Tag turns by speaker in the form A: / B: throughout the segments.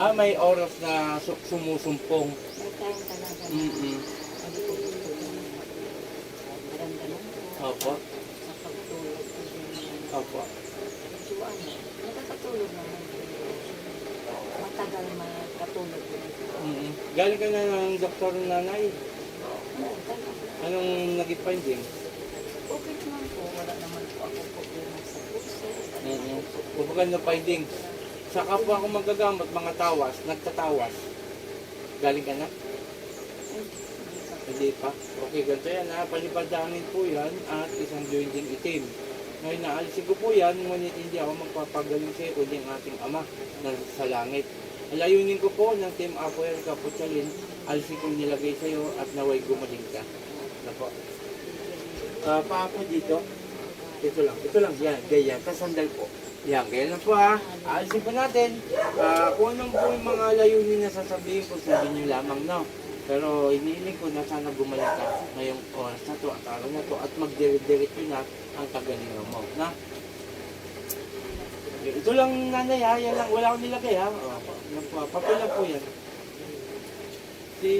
A: Ah, may oras na su- sumusumpong.
B: May time talaga na
A: Mm-mm.
B: hindi ko gusto maramdaman ko.
A: Opo.
B: Sa pagtulog ko din.
A: Opo.
B: Medyo ano, nakakatulog naman. Matagal makatulog din.
A: Mm-mm. Galing ka na ng doktor ng nanay.
B: Oo, talaga.
A: Anong naging finding?
B: Okay naman po. Wala naman po ako problema sa puso.
A: Mm-mm. Kumbaga na finding. Sa kapwa ko magagamot, mga tawas, nagtatawas. Galing ka na? Hindi pa. Okay, ganito yan ha. Palipadanin po yan at isang jointing itim. Ngayon naalisin ko po yan, ngunit hindi ako magpapagaling sa iyo, ang ating ama na sa langit. Alayunin ko po ng Team Apoel Kaputsalin, alisin ko nilagay sa iyo at naway gumaling ka. Ano po? Ah, paa po dito. Ito lang, ito lang, yan, ganyan, kasandal po. Yan, lang po ha. Alisin po natin. Ah, kung anong po yung mga layunin na sasabihin ko, sabihin nyo lamang, no? Pero iniiling ko na sana gumaling ka ngayong oras na to at araw na to at magdire-diretso na ang kagalingan mo. Na? Ito lang nanay ha, yan lang, wala akong nilagay ha. O, papel lang po yan. Si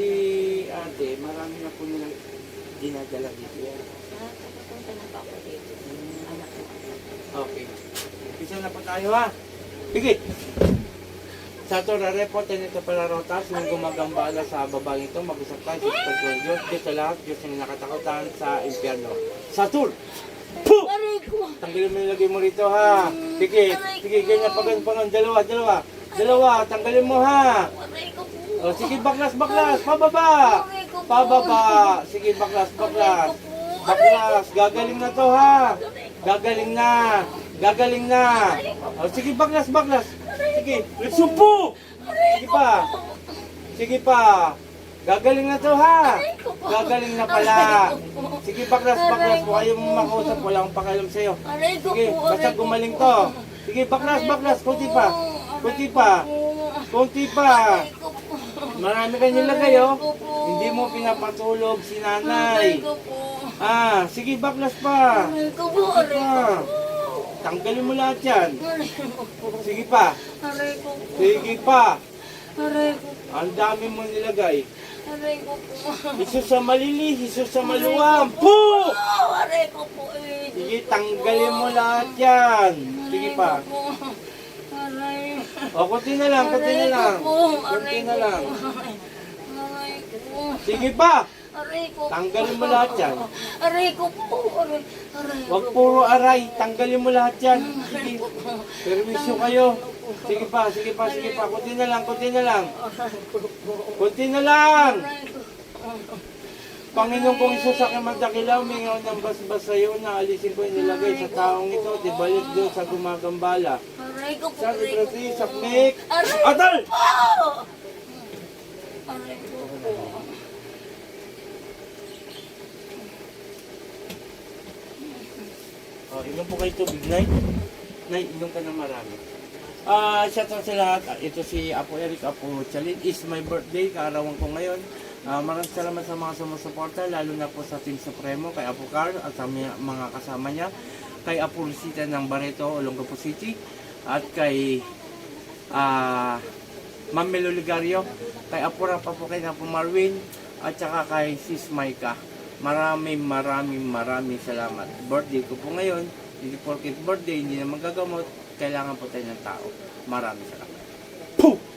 A: ate, marami na po nilang dinadala dito yan.
B: Nakakapunta na pa ako dito. Anak ko.
A: Okay. Umpisa na po tayo ha. Sige. Sa ito, report nito pala rotas, yung gumagambala sa babaeng ito, mag-usap tayo sa Pagkong Diyos, Diyos sa lahat, Diyos yung nakatakutan sa impyerno. Satur! Puh! Tanggalin mo yung lagay mo rito ha. Sige, sige, ganyan pa ganyan pa ganyan. Dalawa, dalawa. Dalawa, tanggalin mo ha. O, sige, baklas, baklas, pababa. Pababa. Sige, baklas, baklas. Baklas, gagaling na to ha. Gagaling na. Gagaling na. O, sige, baklas, baklas. Sige, sumpo. Sige pa. Sige pa. Gagaling na to ha. Gagaling na pala. Sige, baklas, baklas. Huwag kayong makausap. Wala akong pakialam sa'yo. Sige, basta gumaling to. Sige, baklas, baklas. Kunti pa. Kunti pa. Kunti pa. Marami ka nilagay, oh. Hindi mo pinapatulog si nanay.
B: ko po!
A: Ah, sige, baklas pa.
B: Aray ko po!
A: Sige
B: Aray ko
A: pa.
B: po!
A: Tanggalin mo lahat yan.
B: Aray ko po!
A: Sige pa.
B: Aray ko po!
A: Sige pa.
B: Aray ko po!
A: Ang dami mo nilagay.
B: Aray ko po!
A: Isus sa malili, isus sa maluwang. Puh!
B: Oh, aray ko po eh.
A: Sige, tanggalin mo lahat yan. Sige pa.
B: ko po. Aray.
A: O, kunti na lang, kunti na
B: Aray
A: lang.
B: ko po.
A: Kunti na
B: ko
A: lang.
B: po. Ko.
A: Sige pa.
B: Aray ko.
A: Tanggalin mo lahat yan.
B: Aray ko po. Aray. Aray
A: Huwag
B: ko
A: puro aray. Tanggalin mo lahat yan.
B: Aray
A: Sige.
B: ko.
A: Permisyo kayo. Sige pa, sige pa, sige pa. Kunti na lang, kunti na lang.
B: Aray ko po.
A: Kunti na lang.
B: Aray ko po.
A: Panginoon kong Isus sa kamadakilaw, mingaw ng basbas sa iyo na alisin ko yung nilagay sa taong ito, di balik doon sa gumagambala.
B: Aray ko po.
A: Sa
B: Aray ko
A: librati,
B: po.
A: sa knik.
B: Aray
A: Atal!
B: po. Aray ko po.
A: Oh, inom po kayo tubig, Nay. Nay, inom ka ng marami. Ah, shout out sa lahat. Ah, Ito si Apo Eric Apo Chalin. Is my birthday, kaarawan ko ngayon. Ah, maraming salamat sa mga sumusuporta, lalo na po sa Team Supremo, kay Apo Carl at sa mga kasama niya, kay Apo Rosita ng Barreto, Olongapo City, at kay ah Ma'am Melo Ligario, kay Apo Rapa po kay Apo Marwin, at saka kay Sis Maika. Maraming maraming maraming salamat. Birthday ko po ngayon, hindi porket birthday, hindi na magagamot, kailangan po tayo ng tao. Maraming salamat. Puh!